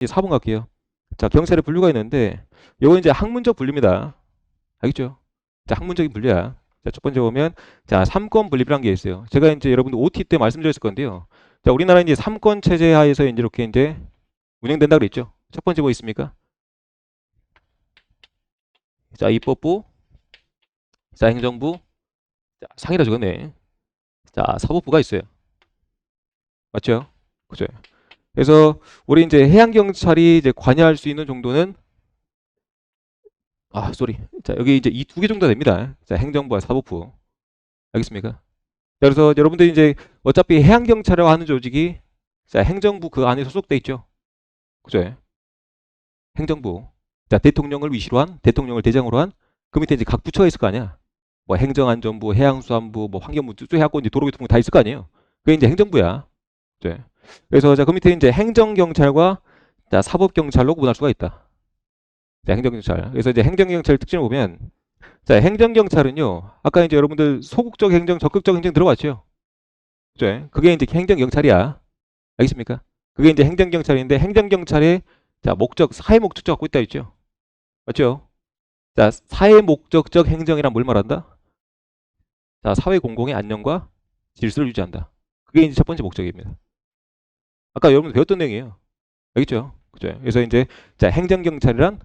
이제 4번 갈게요. 자, 경찰의 분류가 있는데 요거 이제 학문적 분류입니다. 알겠죠? 자, 학문적인 분류야. 자, 첫 번째 보면 자, 삼권 분립이라는 게 있어요. 제가 이제 여러분들 OT 때 말씀드렸을 건데요. 자, 우리나라 이제 삼권 체제 하에서 이제 이렇게 이제 운영된다 그랬죠. 첫 번째 뭐 있습니까? 자, 입법부, 자, 행정부, 자, 상이라 적었네. 자, 사법부가 있어요. 맞죠? 그죠? 그래서 우리 이제 해양 경찰이 이제 관여할 수 있는 정도는 아, 쏘리. 자, 여기 이제 이 두 개 정도 됩니다. 자, 행정부와 사법부. 알겠습니까? 자, 그래서 여러분들이 이제 어차피 해양 경찰이라고 하는 조직이 자, 행정부 그 안에 소속돼 있죠. 그죠? 행정부. 자, 대통령을 위시로 한, 대통령을 대장으로 한, 그 밑에 이제 각 부처가 있을 거 아니야. 뭐 행정안전부, 해양수산부, 뭐 환경부 쭉 해갖고 이제 도로교통부 다 있을 거 아니에요. 그게 이제 행정부야. 그죠? 그래서 자, 그 밑에 이제 행정경찰과 자, 사법경찰로 구분할 수가 있다. 자, 행정경찰. 그래서 이제 행정경찰 특징을 보면 자, 행정경찰은요. 아까 이제 여러분들 소극적 행정, 적극적 행정 들어봤죠? 그죠? 그게 이제 행정경찰이야. 알겠습니까? 그게 이제 행정경찰인데 행정경찰의 자, 목적, 사회 목적적 갖고 있다 했죠? 맞죠? 자, 사회 목적적 행정이란 뭘 말한다? 자, 사회 공공의 안녕과 질서를 유지한다. 그게 이제 첫 번째 목적입니다. 아까 여러분 배웠던 내용이에요. 알겠죠? 그죠? 그래서 이제 자, 행정 경찰이란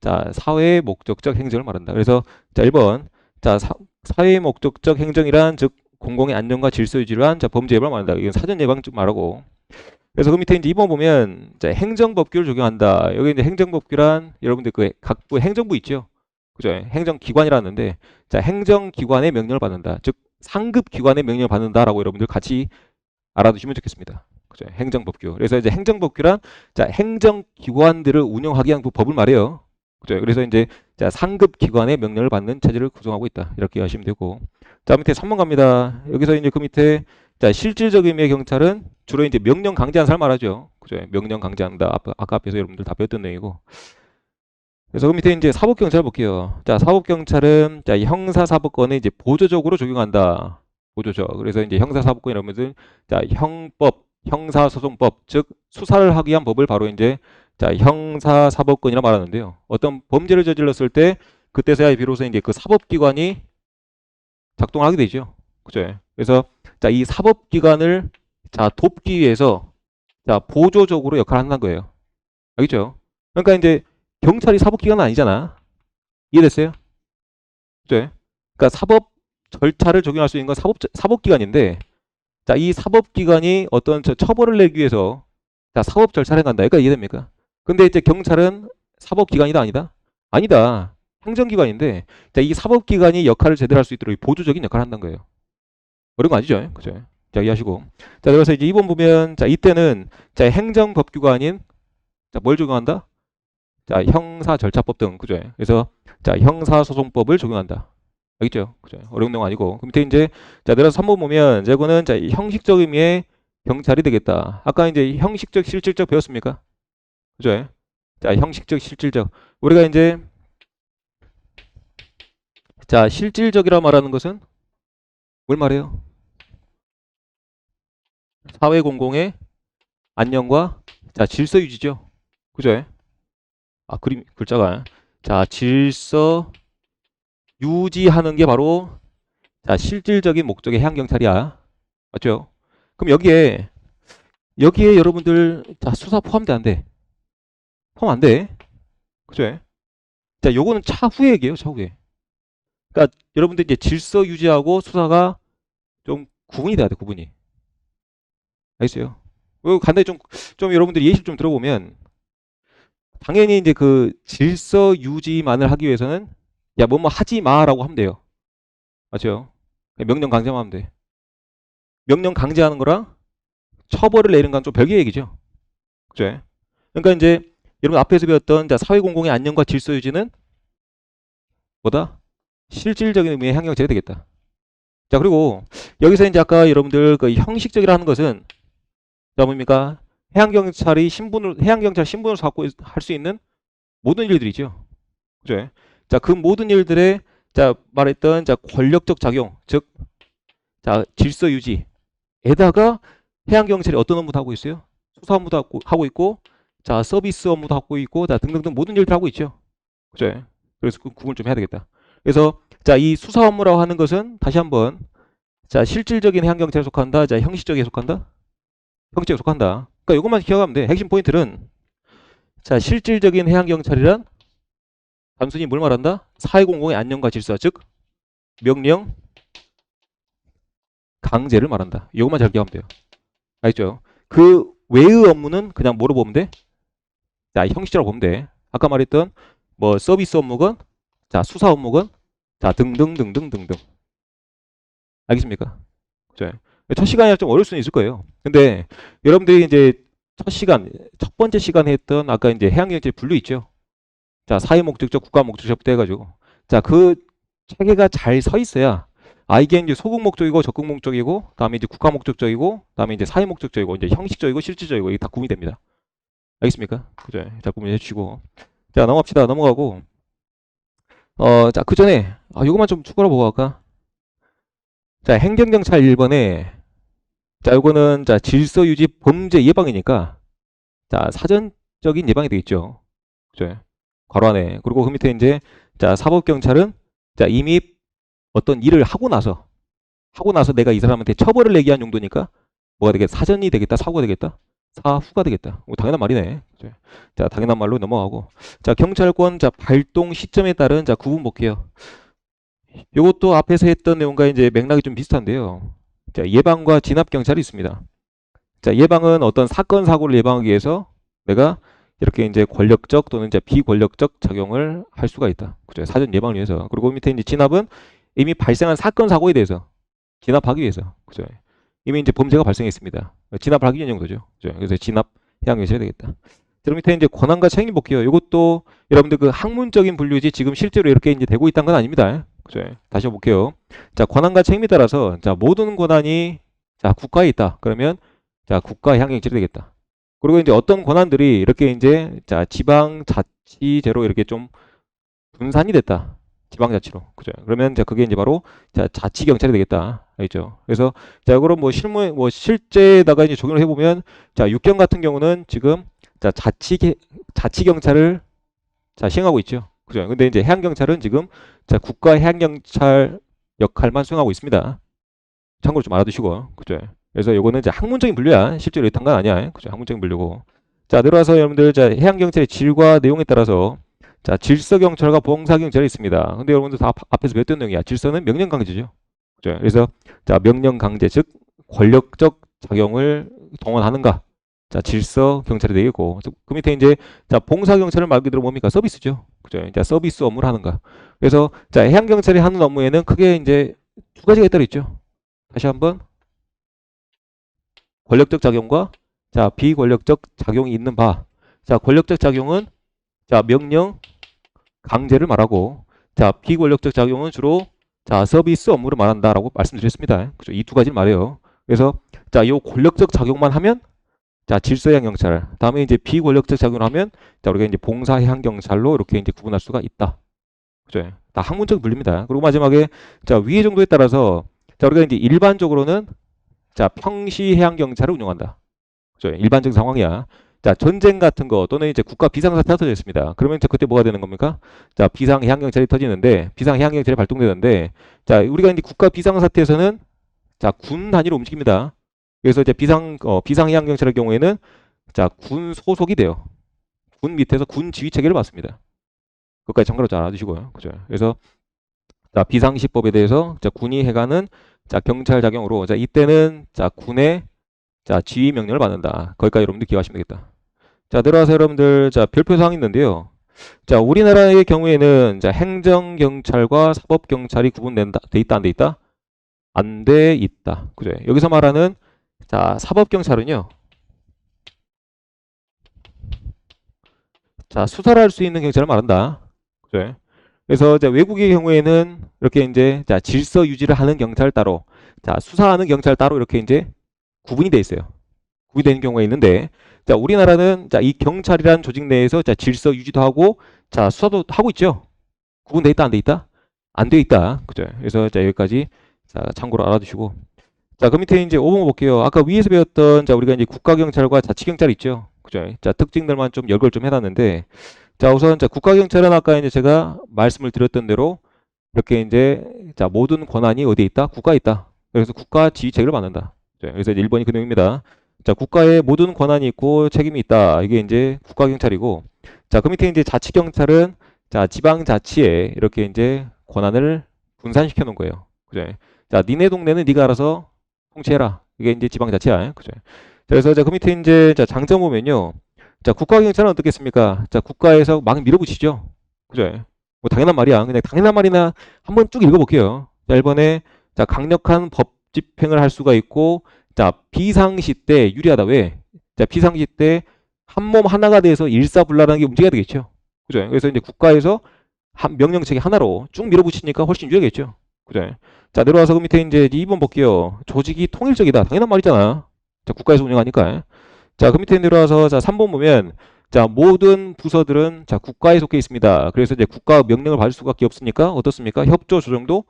자, 사회 목적적 행정을 말한다. 그래서 자, 1번. 자, 사, 사회 목적적 행정이란 즉 공공의 안전과 질서 유지를 한 자, 범죄 예방을 말한다. 이건 사전 예방 좀 말하고. 그래서 그 밑에 이제 2번 보면 자, 행정법규를 적용한다. 여기 이제 행정법규란 여러분들 그 각부 행정부 있죠? 그죠? 행정기관이라는데 자, 행정기관의 명령을 받는다. 즉 상급 기관의 명령을 받는다라고 여러분들 같이 알아두시면 좋겠습니다. 그죠? 행정법규. 그래서 이제 행정법규란 자, 행정기관들을 운영하기 위한 그 법을 말해요. 그죠? 그래서 이제 자, 상급 기관의 명령을 받는 체제를 구성하고 있다. 이렇게 하시면 되고. 자, 밑에 3번 갑니다. 여기서 이제 그 밑에 자, 실질적 의미의 경찰은 주로 이제 명령 강제한 사람 말하죠. 그죠? 명령 강제한다. 아까, 앞에서 여러분들 다 배웠던 내용이고. 그래서 그 밑에 이제 사법 경찰 볼게요. 자, 사법 경찰은 자, 형사 사법권에 이제 보조적으로 적용한다. 보조적. 그래서 이제 형사 사법권 이러면은 자, 형법, 형사소송법, 즉 수사를 하기 위한 법을 바로 이제 자, 형사사법권이라 말하는데요. 어떤 범죄를 저질렀을 때 그때서야 비로소 이제 그 사법기관이 작동을 하게 되죠. 그죠? 그래서 자, 이 사법기관을 자, 돕기 위해서 자, 보조적으로 역할을 한다는 거예요. 알겠죠? 그러니까 이제 경찰이 사법기관은 아니잖아. 이해됐어요? 그죠? 그러니까 사법 절차를 적용할 수 있는 건 사법, 사법기관인데 자, 이 사법기관이 어떤 저 처벌을 내기 위해서 자, 사법 절차를 해간다. 그러니까 이해됩니까? 근데 이제 경찰은 사법기관이다 아니다? 아니다. 행정기관인데 자, 이 사법기관이 역할을 제대로 할 수 있도록 보조적인 역할을 한다는 거예요. 어려운 거 아니죠? 그죠? 자, 이해하시고. 자, 그래서 이제 2번 보면 자, 이때는 자, 행정법규가 아닌 자, 뭘 적용한다? 자, 형사절차법 등 그죠? 그래서 자, 형사소송법을 적용한다. 알겠죠? 그죠? 어려운 내용 아니고. 그 밑에 이제 자, 내려서 3번 보면 자, 이거는 자, 형식적 의미의 경찰이 되겠다. 아까 이제 형식적 실질적 배웠습니까? 그죠? 자, 형식적 실질적. 우리가 이제 자, 실질적이라 말하는 것은 뭘 말해요? 사회 공공의 안녕과 자, 질서 유지죠. 그죠? 아, 그림 글자가 자, 질서 유지하는 게 바로 자, 실질적인 목적의 해양 경찰이야. 맞죠? 그럼 여기에 여기에 여러분들 자, 수사 돼? 포함 안 돼. 그죠? 자, 요거는 차후에 얘기예요, 차후에. 그러니까 여러분들 이제 질서 유지하고 수사가 좀 구분이 돼야 돼, 구분이. 알겠어요? 요 간단히 좀, 좀 여러분들이 예시 좀 들어보면 당연히 이제 그 질서 유지만을 하기 위해서는 야, 뭐뭐 하지 마라고 하면 돼요. 맞죠? 명령 강제만 하면 돼. 명령 강제하는 거랑 처벌을 내리는 건 좀 별개 얘기죠. 그죠? 그러니까 이제 여러분 앞에서 배웠던 자, 사회공공의 안녕과 질서 유지는 뭐다? 실질적인 의미의 향경제가 되겠다. 자, 그리고 여기서 이제 아까 여러분들 그 형식적이라 는 것은 자, 뭡니까? 해양경찰이 신분을, 해양경찰 신분을 갖고 할 수 있는 모든 일들이죠. 그죠? 자, 그 모든 일들에 자, 말했던 자, 권력적 작용, 즉, 자, 질서 유지에다가 해양 경찰이 어떤 업무도 하고 있어요? 수사 업무도 하고, 하고 있고, 자, 서비스 업무도 하고 있고, 자, 등등등 모든 일들 하고 있죠. 그죠? 그래서 그 구분 좀 해야 되겠다. 그래서, 자, 이 수사 업무라고 하는 것은 다시 한번, 자, 실질적인 해양 경찰에 속한다. 자, 형식적에 속한다. 형식적에 속한다. 그러니까 이것만 기억하면 돼. 핵심 포인트는, 자, 실질적인 해양 경찰이란 단순히 뭘 말한다? 사회공공의 안녕과 질서, 즉, 명령, 강제를 말한다. 이것만 잘 기억하면 돼요. 알겠죠? 그 외의 업무는 그냥 뭐로 보면 돼? 자, 형식적으로 보면 돼. 아까 말했던 뭐 서비스 업무건, 자, 수사 업무건, 자, 등등등등등등. 알겠습니까? 그죠? 첫 시간이라 좀 어려울 수는 있을 거예요. 근데 여러분들이 이제 첫 시간, 첫 번째 시간에 했던 아까 이제 해양경제 분류 있죠? 자, 사회 목적적, 국가 목적적부터 해가지고. 자, 그 체계가 잘 서 있어야 아, 이게 이제 소극 목적이고 적극 목적이고, 다음에 이제 국가 목적적이고, 다음에 이제 사회 목적적이고, 이제 형식적이고 실질적이고, 이게 다 구분이 됩니다. 알겠습니까? 그죠? 자, 구분해 주시고. 자, 넘어갑시다. 넘어가고. 어, 자, 그 전에, 아, 요것만 좀 추가로 보고 갈까? 자, 행정경찰 1번에, 자, 요거는, 자, 질서 유지 범죄 예방이니까, 자, 사전적인 예방이 되겠죠. 그죠? 괄호 안에. 그리고 그 밑에 이제, 자, 사법경찰은, 자, 이미 어떤 일을 하고 나서 하고 나서 내가 이 사람한테 처벌을 내기 위한 용도니까 뭐가 되겠다? 사전이 되겠다? 사후가 되겠다? 사후가 되겠다. 뭐 당연한 말이네. 자, 당연한 말로 넘어가고. 자, 경찰권 자 발동 시점에 따른 자 구분 볼게요. 요것도 앞에서 했던 내용과 이제 맥락이 좀 비슷한데요. 자, 예방과 진압 경찰이 있습니다. 자, 예방은 어떤 사건 사고를 예방하기 위해서 내가 이렇게 이제 권력적 또는 이제 비권력적 작용을 할 수가 있다. 그죠? 사전 예방을 위해서. 그리고 밑에 이제 진압은 이미 발생한 사건 사고에 대해서 진압하기 위해서 그죠? 이미 이제 범죄가 발생했습니다. 진압을 하기 위한 정도죠. 그죠? 그래서 진압 해양경찰이 되겠다. 그럼 밑에 이제 권한과 책임 볼게요. 이것도 여러분들 그 학문적인 분류지 지금 실제로 이렇게 이제 되고 있다는 건 아닙니다. 그죠? 다시 볼게요. 자, 권한과 책임에 따라서 자, 모든 권한이 자, 국가에 있다. 그러면 자, 국가 향경찰이 되겠다. 그리고 이제 어떤 권한들이 이렇게 이제 자, 지방 자치제로 이렇게 좀 분산이 됐다. 지방자치로. 그죠? 그러면 이제 그게 이제 바로 자, 자치 경찰이 되겠다. 알죠? 그래서 자, 이거를 뭐 실무 뭐 실제에다가 이제 적용을 해 보면 자, 육경 같은 경우는 지금 자, 자치 자치 경찰을 자, 시행하고 있죠. 그죠? 근데 이제 해양 경찰은 지금 자, 국가 해양 경찰 역할만 수행하고 있습니다. 참고로 좀 알아두시고. 그죠? 그래서 요거는 이제 학문적인 분류야. 실제로 이렇단 건 아니야. 그죠? 학문적인 분류고. 자, 내려와서 여러분들 자, 해양 경찰의 질과 내용에 따라서 자, 질서 경찰과 봉사 경찰이 있습니다. 근데 여러분들 다 앞- 앞에서 배웠던 내용이야. 질서는 명령 강제죠. 그죠? 그래서 자, 명령 강제 즉 권력적 작용을 동원하는가? 자, 질서 경찰이 되겠고 그 밑에 이제 자, 봉사 경찰은 말 그대로 뭡니까? 서비스죠. 그죠? 이제 서비스 업무를 하는가? 그래서 자, 해양 경찰이 하는 업무에는 크게 이제 두 가지가 따로 있죠. 다시 한번 권력적 작용과 자, 비권력적 작용이 있는 바. 자, 권력적 작용은 자, 명령 강제를 말하고 자, 비권력적 작용은 주로 자, 서비스 업무를 말한다라고 말씀드렸습니다. 그죠? 이 두 가지를 말해요. 그래서 자, 요 권력적 작용만 하면 자, 질서해양 경찰. 다음에 이제 비권력적 작용을 하면 자, 우리가 이제 봉사해양 경찰로 이렇게 이제 구분할 수가 있다. 그죠? 다 학문적 분류입니다. 그리고 마지막에 자, 위의 정도에 따라서 자, 우리가 이제 일반적으로는 자, 평시 해양 경찰을 운영한다. 그죠? 일반적 상황이야. 자, 전쟁 같은 거 또는 이제 국가 비상사태가 터졌습니다. 그러면 이제 그때 뭐가 되는 겁니까? 자, 비상 해양 경찰이 터지는데 비상 해양 경찰이 발동되는데 자, 우리가 이제 국가 비상사태에서는 자, 군 단위로 움직입니다. 그래서 이제 비상 어, 비상 해양 경찰의 경우에는 자, 군 소속이 돼요. 군 밑에서 군 지휘 체계를 받습니다. 그것까지 참고로 잘 알아두시고요. 그죠? 그래서 자, 비상시법에 대해서 자, 군이 해가는 자, 경찰 작용으로 자, 이때는 자, 군의 자, 지휘 명령을 받는다. 거기까지 여러분들 기억하시면 되겠다. 자, 내려와서 여러분들, 자, 별표 사항이 있는데요. 자, 우리나라의 경우에는, 자, 행정 경찰과 사법 경찰이 구분된다, 돼 있다, 안 돼 있다? 안 돼 있다. 그죠? 여기서 말하는, 자, 사법 경찰은요. 자, 수사를 할 수 있는 경찰을 말한다. 그죠? 그래서, 자, 외국의 경우에는, 이렇게 이제, 자, 질서 유지를 하는 경찰 따로, 자, 수사하는 경찰 따로 이렇게 이제 구분이 돼 있어요. 구분이 되는 경우가 있는데, 자, 우리나라는 자, 이 경찰이라는 조직 내에서 자, 질서 유지도 하고, 자, 수사도 하고 있죠. 구분돼 있다, 안 돼 있다? 안 돼 있다. 그죠? 그래서 자, 여기까지 자, 참고로 알아두시고. 자, 그 밑에 이제 5번 볼게요. 아까 위에서 배웠던 자, 우리가 이제 국가경찰과 자치경찰 있죠. 그죠? 자, 특징들만 좀 열걸 좀 해놨는데, 자, 우선 자, 국가경찰은 아까 이제 제가 말씀을 드렸던 대로 이렇게 이제 자, 모든 권한이 어디에 있다? 국가에 있다. 그래서 국가 지휘 체계를 만든다. 자, 그래서 이제 1번이 그 내용입니다. 자, 국가에 모든 권한이 있고 책임이 있다. 이게 이제 국가경찰이고, 자, 그 밑에 이제 자치경찰은 자, 지방자치에 이렇게 이제 권한을 분산시켜 놓은 거예요. 그죠? 자, 니네 동네는 네가 알아서 통치해라. 이게 이제 지방자치야. 그죠? 자, 그래서 자, 그 밑에 이제 자, 장점 보면요. 자, 국가경찰은 어떻겠습니까? 자, 국가에서 막 밀어붙이죠. 그죠? 뭐 당연한 말이야. 그냥 당연한 말이나 한번 쭉 읽어볼게요. 자, 1번에 자, 강력한 법 집행을 할 수가 있고, 자, 비상시 때 유리하다. 왜? 자, 비상시 때 한 몸 하나가 돼서 일사불란하게 움직여야 되겠죠. 그죠? 그래서 이제 국가에서 한 명령체계 하나로 쭉 밀어붙이니까 훨씬 유리하겠죠. 그죠? 자, 내려와서 그 밑에 이제 2번 볼게요. 조직이 통일적이다. 당연한 말이잖아. 자, 국가에서 운영하니까. 자, 그 밑에 내려와서 자, 3번 보면 자, 모든 부서들은 자, 국가에 속해 있습니다. 그래서 이제 국가 명령을 받을 수밖에 없으니까 어떻습니까? 협조 조정도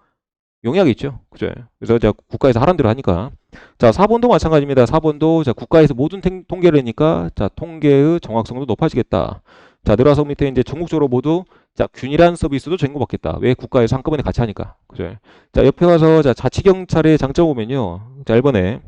용이하겠죠. 그죠? 그래서 자, 국가에서 하란 대로 하니까. 자, 4번도 마찬가지입니다. 4번도 자, 국가에서 모든 탱- 통계를 하니까 자, 통계의 정확성도 높아지겠다. 자, 내려와서 밑에 이제 전국적으로 모두 자, 균일한 서비스도 제공받겠다. 왜 국가에서 한꺼번에 같이 하니까. 그죠? 자, 옆에 가서 자, 자치경찰의 장점 보면요. 자, 1번에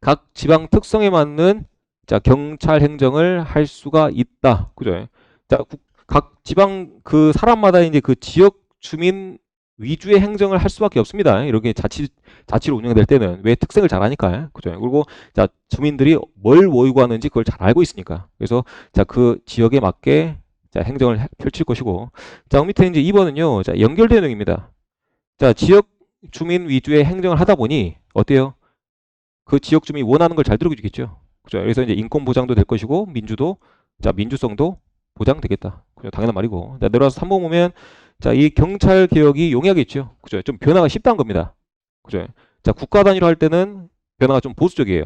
각 지방 특성에 맞는 자, 경찰 행정을 할 수가 있다. 그죠? 자, 국- 각 지방 그 사람마다 이제 그 지역 주민 위주의 행정을 할 수밖에 없습니다. 이렇게 자치 자치로 운영될 때는 왜 특색을 잘 아니까. 그죠? 그리고 자, 주민들이 뭘 요구하는지 그걸 잘 알고 있으니까. 그래서 자, 그 지역에 맞게 자, 행정을 해- 펼칠 것이고. 자, 그 밑에 이제 2번은요. 자, 연결된 내용입니다. 자, 지역 주민 위주의 행정을 하다 보니 어때요? 그 지역 주민이 원하는 걸 잘 들어주겠죠. 그죠? 그래서 이제 인권 보장도 될 것이고 민주도 자, 민주성도 보장되겠다. 그죠? 당연한 말이고. 자, 내려와서 3번 보면 자, 이 경찰 개혁이 용이하겠죠. 그죠? 좀 변화가 쉽다는 겁니다. 그죠? 자, 국가 단위로 할 때는 변화가 좀 보수적이에요.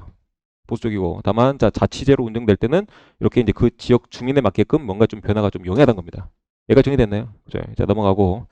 보수적이고 다만 자, 자치제로 운영될 때는 이렇게 이제 그 지역 주민에 맞게끔 뭔가 좀 변화가 좀 용이하다는 겁니다. 얘가 정리됐나요? 그죠? 자, 넘어가고